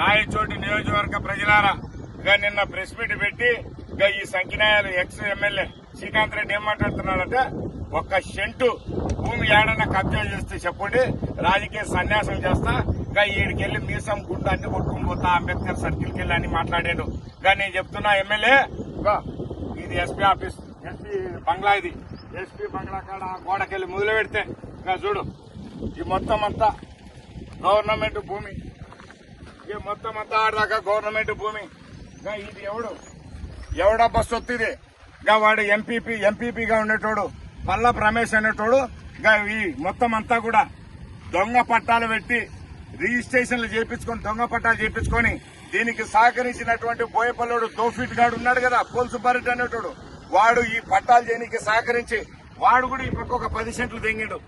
రాయచోటి నియోజకవర్గ ప్రజలారా ఇక నిన్న ప్రెస్ మీట్ పెట్టి ఇక ఈ సంఖ్యనాయాలు ఎక్స్ ఎమ్మెల్యే శ్రీకాంత్ రెడ్డి ఏం మాట్లాడుతున్నాడంటే ఒక్క సెంటు భూమి ఏడన్నా కబ్జా చేస్తే చెప్పండి రాజకీయ సన్యాసం చేస్తా ఇక ఈడికెళ్ళి మీసం గుండు అన్ని కొట్టుకుని పోతా అంబేద్కర్ సర్కిల్కి వెళ్ళి అని మాట్లాడాడు. ఇక నేను చెప్తున్నా ఎమ్మెల్యే ఇది ఎస్పీ ఆఫీస్ ఎస్పీ బంగ్లా ఇది. ఎస్పీ బంగ్లా కాడ గోడకెళ్ళి మొదలు పెడితే ఇంకా చూడు ఈ మొత్తం అంతా గవర్నమెంట్ భూమి. ఇక మొత్తం అంతా ఆడదాకా గవర్నమెంట్ భూమి. ఇది ఎవడు? ఎవడబ్బా సొత్తు ఇది? ఇక వాడు ఎంపీపీ ఎంపీపీగా ఉండేటోడు. పల్లపు రమేష్ అనేటోడు. ఇక ఈ మొత్తం అంతా కూడా దొంగ పట్టాలు పెట్టి రిజిస్ట్రేషన్లు చేపించుకొని దొంగ పట్టాలు చేపించుకొని దీనికి సహకరించినటువంటి బోయపల్లోడు దోఫిట్ గాడు ఉన్నాడు కదా పోల్సు భరత్ అనేటోడు. వాడు ఈ పట్టాలు చేయడానికి సహకరించి వాడు కూడా ఈ పక్క ఒక పది సెంట్లు దింగిడు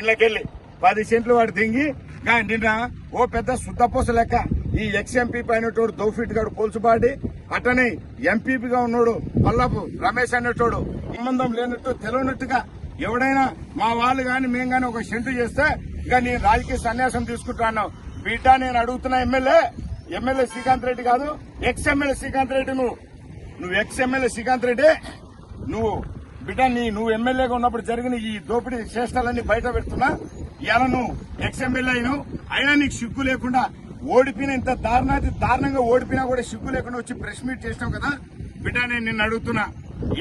ఇళ్ళకెళ్ళి పది సెంట్లు వాడు దింగి గా నిన్న ఓ పెద్ద శుద్ధపూస లెక్క ఈ ఎక్స్ ఎంపీ అయినటోడు దౌఫిట్ గాడు పోల్చుబాడి అటనే ఎంపీపీగా ఉన్నాడు పల్లపు రమేష్ అనేటోడు సంబంధం లేనట్టు తెలియనట్టుగా ఎవడైనా మా వాళ్ళు గాని మేము గాని ఒక సెంటర్ చేస్తే ఇక నేను రాజకీయ సన్యాసం తీసుకుంటాను బిడ్డ నేను అడుగుతున్నా ఎమ్మెల్యే ఎమ్మెల్యే శ్రీకాంత్ రెడ్డి కాదు ఎక్స్ ఎమ్మెల్యే శ్రీకాంత్ రెడ్డి నువ్వు. నువ్వు ఎక్స్ ఎమ్మెల్యే శ్రీకాంత్ రెడ్డి నువ్వు బిడ్డ నీ నువ్వు ఎమ్మెల్యేగా ఉన్నప్పుడు జరిగిన ఈ దోపిడీ చేష్టాలన్నీ బయట పెడుతున్నా. ఇలా నువ్వు ఎక్స్ ఎమ్మెల్యే అయినావు అయినా నీకు సిగ్గు లేకుండా ఓడిపోయిన ఇంత దారుణాతి దారుణంగా ఓడిపోయినా కూడా సిగ్గు లేకుండా వచ్చి ప్రెస్ మీట్ చేసినావు కదా? బిడ్డ నేను నిన్ను అడుగుతున్నా.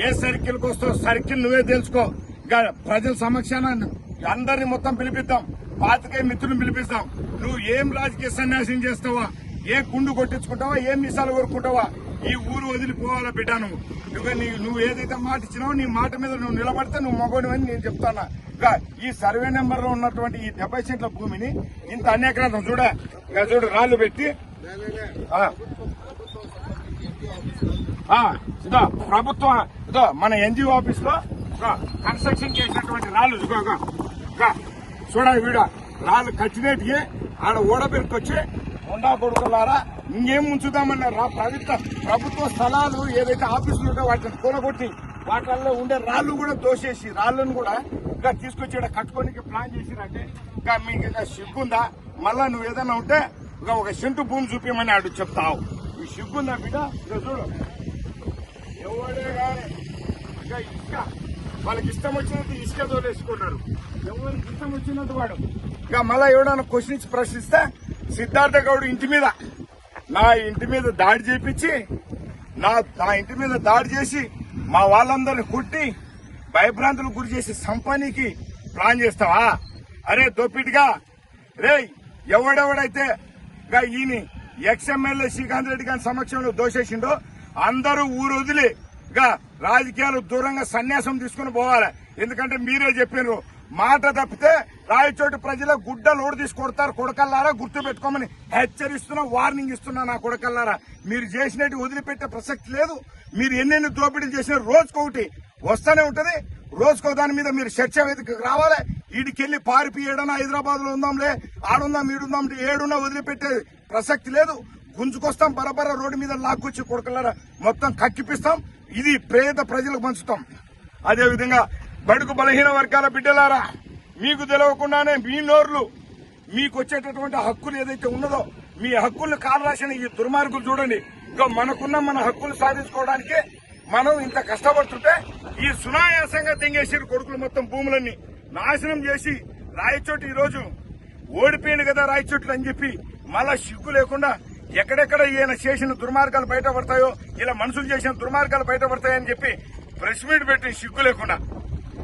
ఏ సర్కిల్కి వస్తావు? సర్కిల్ నువ్వే తెలుసుకో. ఇంకా ప్రజల సమక్షాన అందరిని మొత్తం పిలిపిద్దాం. పాతికే మిత్రులను పిలిపిస్తాం నువ్వు ఏం రాజకీయ సన్యాసం చేస్తావా? ఏ గుండు కొట్టించుకుంటావా? ఏం మిసాలు కోరుకుంటావా ఈ ఊరు వదిలిపోవాలా బిడ్డ నువ్వు? నువ్వు నీ- నువ్వు ఏదైతే మాట ఇచ్చినావో నీ మాట మీద నువ్వు నిలబడితే నువ్వు మగోడు అని నేను చెప్తానా? ఇక ఈ సర్వే నెంబర్లో ఉన్నటువంటి ఈ డెబ్బై సెంట్ల భూమిని ఇంత అన్యాక్రాంతం చూడ ఇక చూడు రాళ్ళు పెట్టి. ఇదో ప్రభుత్వం ఇదో మన ఎన్జిఓ ఆఫీస్లో కన్స్ట్రక్షన్ చేసినటువంటి రాళ్ళు ఇగో చూడ వీడ. రాళ్ళు కచ్చినట్టుగా ఆడ ఓడబెట్టుకొచ్చి ఉండా కొడుకులారా ఇంకేం ఉంచుదామన్నారు రా ప్రభుత్వ ప్రభుత్వ స్థలాలు ఏదైతే ఆఫీసులు ఉంటే వాటిని కూలగొట్టి వాటిల్లో ఉండే రాళ్ళు కూడా దోసేసి రాళ్ళను కూడా ఇంకా తీసుకొచ్చి ఈడ కట్టుకోనికి ప్లాన్ చేసిరంటే ఇంకా మీకు ఇంకా సిగ్గుందా? మళ్ళా నువ్వు ఏదైనా ఉంటే ఇంకా ఒక సెంటు భూమి చూపించమని ఆడు చెప్తావు. ఈ సిగ్గుందా బిడ్డ? ఇక చూడు. ఎవడే కానీ ఇక ఇసుక. వాళ్ళకి ఇష్టం వచ్చినట్టు ఇసుక తోలేసుకున్నారు ఎవరికి ఇష్టం వచ్చినట్టు వాడు. ఇక మళ్ళా ఎవడన్నా క్వశ్చన్స్ ప్రశ్నిస్తే సిద్ధార్థ గౌడ్ ఇంటి మీద నా ఇంటి మీద దాడి చేపించి నా నా ఇంటి మీద దాడి చేసి మా వాళ్ళందరిని కొట్టి భయభ్రాంతులకు గురి చేసి సంపానికి ప్లాన్ చేస్తావా? అరే దోపిడిగా. రే ఎవడెవడైతే గా ఈయన ఎక్స్ శ్రీకాంత్ రెడ్డి గారి సమక్షంలో దోషేసిండో అందరూ ఊరు వదిలి గా రాజకీయాలు దూరంగా సన్యాసం తీసుకుని పోవాలి. ఎందుకంటే మీరే చెప్పినారు మాట తప్పితే రాయచోటి ప్రజల గుడ్డ లోడు తీసి కొడతారు కొడకల్లారా గుర్తు పెట్టుకోమని హెచ్చరిస్తున్నా వార్నింగ్ ఇస్తున్నా నా కొడకల్లారా. మీరు చేసినట్టు వదిలిపెట్టే ప్రసక్తి లేదు. మీరు ఎన్నెన్ని దోపిడీలు చేసిన రోజుకొకటి వస్తానే ఉంటది. రోజుకో దాని మీద మీరు చర్చ వేదికకు రావాలి. ఈడికెళ్ళి పారిపి హైదరాబాద్లో ఉందాంలే ఆడుందాం ఈడుందాం ఏడున్నా వదిలిపెట్టే ప్రసక్తి లేదు. గుంజుకొస్తాం బరబర రోడ్డు మీద లాక్కొచ్చి కొడుకులారా మొత్తం కక్కిపిస్తాం. ఇది పేద ప్రజలకు పంచుతాం. అదేవిధంగా బడుగు బలహీన వర్గాల బిడ్డలారా మీకు తెలవకుండానే మీ నోర్లు మీకు వచ్చేటటువంటి హక్కులు ఏదైతే ఉన్నదో మీ హక్కులను కాలరాసిన ఈ దుర్మార్గులు చూడండి. ఇంకా మనకున్న మన హక్కులు సాధించుకోవడానికి మనం ఇంత కష్టపడుతుంటే ఈ సునాయాసంగా తెంగేసారు కొడుకులు మొత్తం భూములన్నీ. నాశనం చేసి రాయచోటు ఈ రోజు ఓడిపోయింది కదా రాయచోట్లు అని చెప్పి మళ్ళా సిగ్గు లేకుండా ఎక్కడెక్కడ ఈయన చేసిన దుర్మార్గాలు బయటపడతాయో ఇలా మనుషులు చేసిన దుర్మార్గాలు బయటపడతాయని చెప్పి ప్రెస్ మీట్ పెట్టి సిగ్గు లేకుండా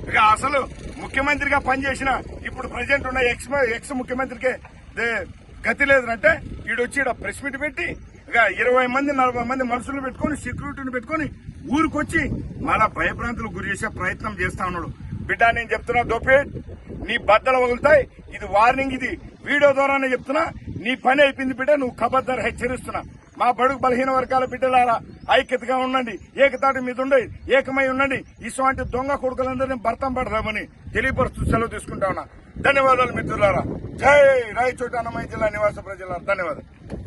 ఇక అసలు ముఖ్యమంత్రిగా పనిచేసిన ఇప్పుడు ప్రజెంట్ ఉన్న ఎక్స్ ఎక్స్ ముఖ్యమంత్రికే దే- గతి లేదంటే ఈడొచ్చి ఈడ ప్రెస్ మీట్ పెట్టి ఇక ఇరవై మంది నలభై మంది మనుషులు పెట్టుకొని సెక్యూరిటీని పెట్టుకొని ఊరికొచ్చి మళ్ళా భయభ్రాంతులకు గురి చేసే ప్రయత్నం చేస్తా ఉన్నాడు. బిడ్డ నేను చెప్తున్నా దోపేట్ నీ బద్దలు వదులుతాయి. ఇది వార్నింగ్ ఇది వీడియో ద్వారానే చెప్తున్నా. నీ పని అయిపోయింది బిడ్డ నువ్వు ఖబర్దార్ హెచ్చరిస్తున్నా. మా బడుగు బలహీన వర్గాల బిడ్డలారా ఐక్యతగా ఉండండి ఏకతాటి మీద ఉండి ఏకమై ఉండండి. ఇటువంటి దొంగ కొడుకులందరినీ భర్తం పడదామని తెలియపరుస్తూ సెలవు తీసుకుంటా ఉన్నా. ధన్యవాదాలు మిత్రులారా. జై రాయచోట అన్నమయ్య జిల్లా నివాస ప్రజలారా. ధన్యవాదాలు.